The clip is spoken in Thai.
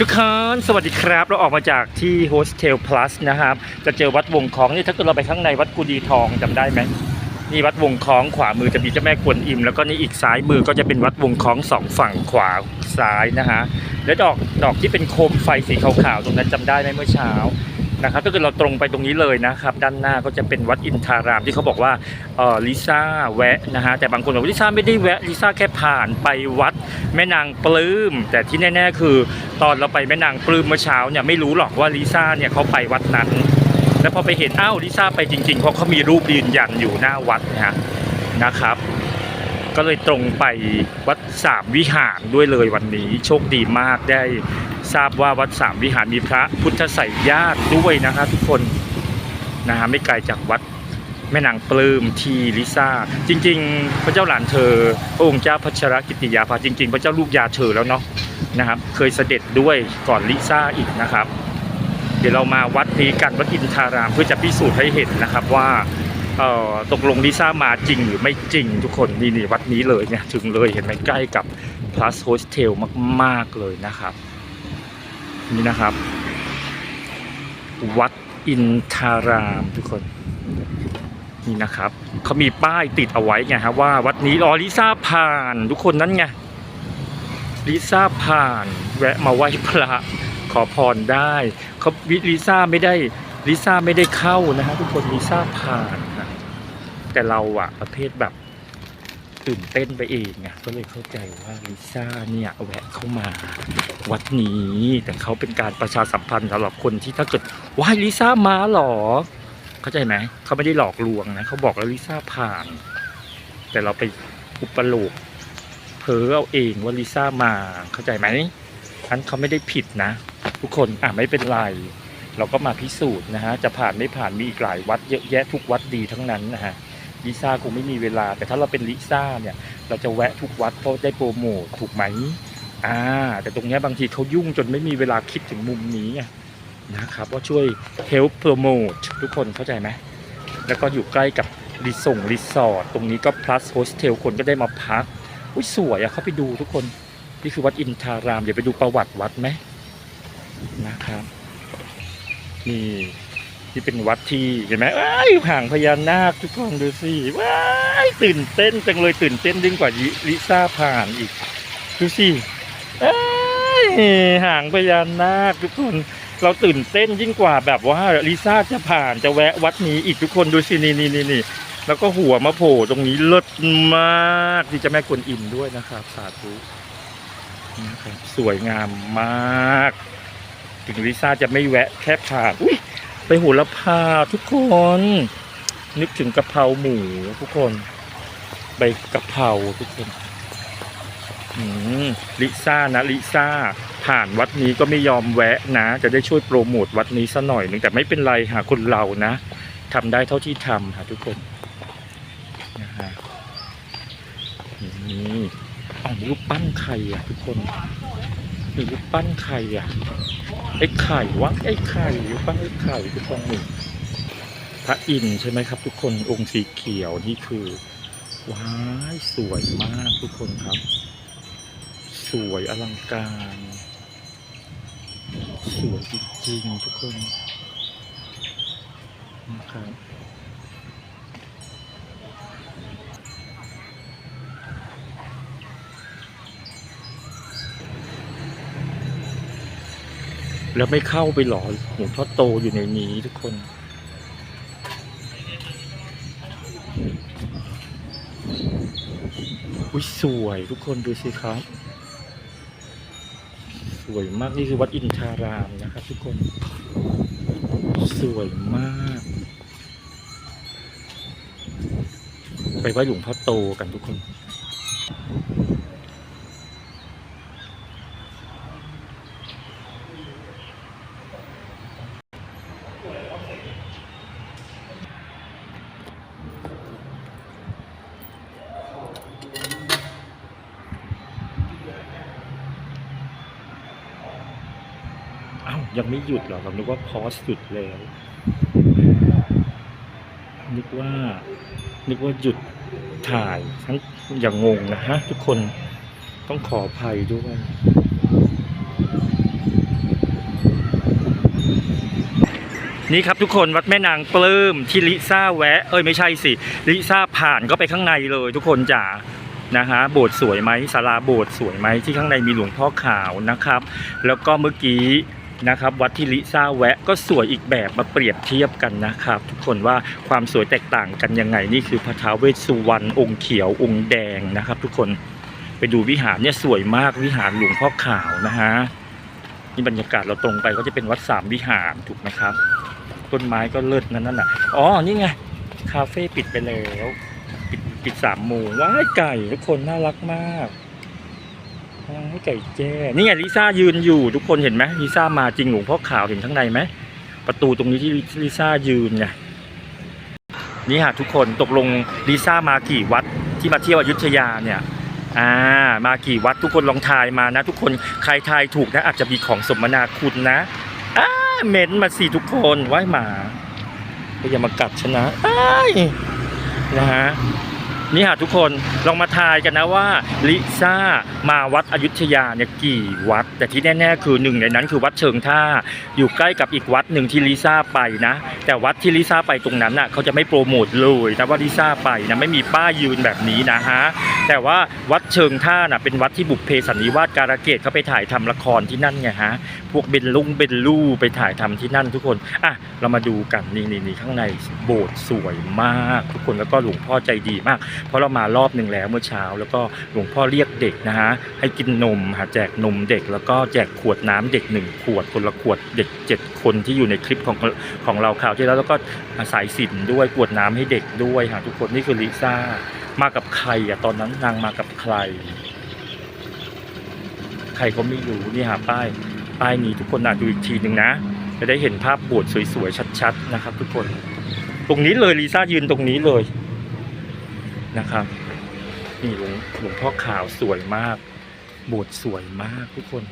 ทุกคนสวัสดีครับ เราออกมาจากที่โฮสเทลพลัสนะครับ จะเจอวัดวงคล้องนี่ถ้าเกิดเราไปข้างในวัดกุดีทองจำได้ไหมนี่วัดวงคล้องขวามือจะมีเจ้าแม่กวนอิม แล้วก็นี่อีกซ้ายมือก็จะเป็นวัดวงคล้องสองฝั่งขวาซ้ายนะฮะและดอกดอกที่เป็นโคมไฟสีขาวๆตรงนั้นจำได้ไหมเมื่อเช้า นะครับถ้าเกิดเราตรงไปตรงนี้เลยนะครับ ด้านหน้าก็จะเป็นวัดอินทารามที่เขาบอกว่าเออลิซ่าแวะนะฮะแต่บางคนบอกว่าลิซ่าไม่ได้แวะลิซ่าแค่ผ่านไปวัดแม่นางปลื้ม แต่ที่แน่ๆคือ ตอนเราไปแม่นางปลื้มเมื่อเช้าเนี่ยไม่รู้หรอกว่าลิซ่าเนี่ยเขาไปวัดนั้น แล้วพอไปเห็นอ้าวลิซ่าไปจริงๆเพราะเขามีรูปยืนยันอยู่หน้าวัดนะฮะนะครับก็เลยตรงไปวัดสามวิหารด้วยเลยวันนี้โชคดีมากได้ ทราบว่าวัดสามวิหารมีพระพุทธไสยญาติด้วยนะครับทุกคนนะฮะไม่ไกลจากวัดแม่นางปลื้มทีลิซ่า จริง ๆ พระเจ้าหลานเธอ พระองค์เจ้าพัชรกิติยาภาจริง ๆ พระเจ้าลูกยาเธอแล้วเนาะนะครับ เคยเสด็จด้วยก่อนลิซ่าอีกนะครับ เดี๋ยวเรามาวัดนี้กันวัดอินทารามเพื่อจะพิสูจน์ให้เห็นนะครับว่าเออตกลงลิซ่ามาจริงหรือไม่จริงทุกคนนี่นี่วัดนี้เลยเนี่ยถึงเลยเห็นไหมใกล้กับ plus hostel มาก ๆ เลยนะครับ นี่นะครับ วัดอินทารามทุกคนนี่นะครับเขามีป้ายติดเอาไว้ไงครับว่าวัดนี้อ๋อลิซ่าผ่านทุกคนนั้นไงลิซ่าผ่านแวะมาไหว้พระขอพรได้เขาวิลิซ่าไม่ได้ลิซ่าไม่ได้เข้านะฮะทุกคนลิซ่าผ่านนะแต่เราอะประเภทแบบ ตื่นเต้นไปเองไงก็เลยเข้าใจว่าลิซ่าเนี่ยแวะเข้ามาวัดนี้แต่เขาเป็นการประชาสัมพันธ์สำหรับคนที่ถ้าเกิดว้าลิซ่ามาหรอ เข้าใจไหมเขาไม่ได้หลอกลวงนะเขาบอกแล้วลิซ่าผ่าน แต่เราไปอุปโลกเพ้อเอาเองว่าลิซ่ามาเข้าใจไหมอันเขาไม่ได้ผิดนะ ทุกคนอะไม่เป็นไร เราก็มาพิสูจน์นะฮะจะผ่านไม่ผ่านมีอีกหลายวัดเยอะแยะทุกวัดดีทั้งนั้นนะฮะ ลิซ่าคงไม่มีเวลา แต่ถ้าเราเป็นลิซ่าเนี่ยเราจะแวะทุกวัดเพราะได้โปรโมทถูกไหมอ่าแต่ตรงนี้บางทีเขายุ่งจนไม่มีเวลาคิดถึงมุมนี้นะครับว่าช่วย help promote ทุกคนเข้าใจไหมแล้วก็อยู่ใกล้กับรีสงรีสอร์ทตรงนี้ก็ plus hostel คนก็ได้มาพักอุ้ยสวยอะเข้าไปดูทุกคนนี่คือวัดอินทาราม เดี๋ยวไปดูประวัติวัดไหมนะครับนี่ ที่เป็นวัดที่เห็นไหมว้ายห่างพญานาคทุกคนดูสิว้ายตื่นเต้นจังเลยตื่นเต้นยิ่งกว่าลิซ่าผ่านอีกดูสิเอ้ห่างพญานาคทุกคนเราตื่นเต้นยิ่งกว่าแบบว่าลิซ่าจะผ่านจะแวะวัดนี้อีกทุกคนดูสินี่นี่นี่นี่แล้วก็หัวมาโผล่ตรงนี้เลิศมากที่จะแม่กวนอิมด้วยนะครับ สาธุนะครับสวยงามมาก ถึงลิซ่าจะไม่แวะแค่ผ่านอุ้ย ไปโหัวละพาทุกคน นึกถึงกะเพราหมูทุกคน ใบกะเพราทุกคนลิซ่านะลิซ่า ผ่านวัดนี้ก็ไม่ยอมแวะนะ จะได้ช่วยโปรโมทวัดนี้ซะหน่อยหนึ่งแต่ไม่เป็นไรหาคนเรานะทำได้เท่าที่ทำค่ะทุกคนนะฮะนี่อ๋อรูปปั้นไข่อะทุกคน มีรูปปั้นไข่อะไอ้ไข่วะไอ้ไข่หรูปปั้นไอ้ไข่ทุกคนหนึ่งพระอินทร์ใช่ไหมครับ ทุกคนองค์สีเขียวนี่คือว้ายสวยมากทุกคนครับ สวยอลังการ สวยจริงๆทุกคนนะครับ แล้วไม่เข้าไปหรอหลวงพ่อโตอยู่ในนี้ทุกคน อุ้ยสวยทุกคนดูสิครับ สวยมากนี่คือวัดอินทารามนะครับทุกคน สวยมาก ไปไหว้หลวงพ่อโตกันทุกคน อ้าวยังไม่หยุดหรอผมนึกว่าพอสหยุดแล้ว นึกว่า นึกว่าหยุดถ่ายทั้งอย่างงงนะฮะทุกคนต้องขออภัยด้วย นี่ครับทุกคนวัดแม่นางปลื้มที่ลิซ่าแวะ เอ้ยไม่ใช่สิ ลิซ่าผ่านก็ไปข้างในเลยทุกคนจ๋านะฮะโบสถ์สวยไหมศาลาโบสถ์สวยไหมที่ข้างในมีหลวงพ่อขาวนะครับ แล้วก็เมื่อกี้ นะครับ วัดที่ลิซ่าแวะก็สวยอีกแบบมาเปรียบเทียบกันนะครับ ทุกคนว่าความสวยแตกต่างกันยังไงนี่คือพระท้าวเวสสุวรรณองค์เขียวองค์แดงนะครับ ทุกคนไปดูวิหารเนี่ยสวยมากวิหารหลวงพ่อขาวนะฮะนี่บรรยากาศเราตรงไปก็จะเป็นวัดสามวิหารถูกไหมครับ ต้นไม้ก็เลิศนั่นน่ะอ๋อนี่ไงคาเฟ่ปิดไปแล้ว ปิดปิดสามโมงว้ายไก่ทุกคนน่ารักมาก ว้ไก่แจ้นี่ไงลิซ่ายืนอยู่ทุกคนเห็นไหมลิซ่ามาจริงหลวงพ่อขาวเห็นข้างในไหมประตูตรงนี้ที่ลิซ่ายืนไงนี่ฮะทุกคนตกลงลิซ่ามากี่วัดที่มาเที่ยวอยุธยาเนี่ยอ่ามากี่วัดทุกคนลองทายมานะ ทุกคนใครทายถูกนะ อาจจะมีของสมนาคุณนะอ้าเม็นมาสิทุกคนไหว้หมาก็อย่ามากัดฉันนะอ้ายนะฮะ นี่ฮะทุกคนลองมาทายกันนะว่าลิซ่ามาวัดอยุธยาเนี่ยกี่วัด แต่ที่แน่ๆคือหนึ่งในนั้นคือวัดเชิงท่า อยู่ใกล้กับอีกวัดหนึ่งที่ลิซ่าไปนะ แต่วัดที่ลิซ่าไปตรงนั้นน่ะเขาจะไม่โปรโมทเลยนะว่าลิซ่าไปนะไม่มีป้ายยืนแบบนี้นะฮะแต่ว่าวัดเชิงท่าน่ะเป็นวัดที่บุพเพสันนิวาสการะเกดเขาไปถ่ายทำละครที่นั่นไงฮะพวกเบนลุงเบนลู่ไปถ่ายทำที่นั่นทุกคนอะเรามาดูกันนี่นี่นี่ข้างในโบสถ์สวยมาก ทุกคนแล้วก็หลวงพ่อใจดีมากเพราะเรามารอบหนึ่งแล้วเมื่อเช้า แล้วก็หลวงพ่อเรียกเด็กนะฮะให้กินนมหาแจกนมเด็ก แล้วก็แจกขวดน้ำเด็กหนึ่งขวดคนละขวดเด็กเจ็ดคนที่อยู่ในคลิปของของเราข่าวที่แล้วแล้วก็สายสินด้วยกวดน้ำให้เด็กด้วยค่ะทุกคนนี่คือลิซ่ามากับใครอะตอนนั้นนางมากับใคร ใครก็ไม่รู้นี่หาป้ายป้ายนี้ทุกคนอ่านดูอีกทีหนึ่งนะจะได้เห็นภาพโบสถ์สวยๆชัดๆนะครับ ทุกคน ตรงนี้เลยลิซ่ายืนตรงนี้เลย นะครับนี่หลวงหลวงพ่อขาวสวยมาก โบสถ์สวยมากทุกคน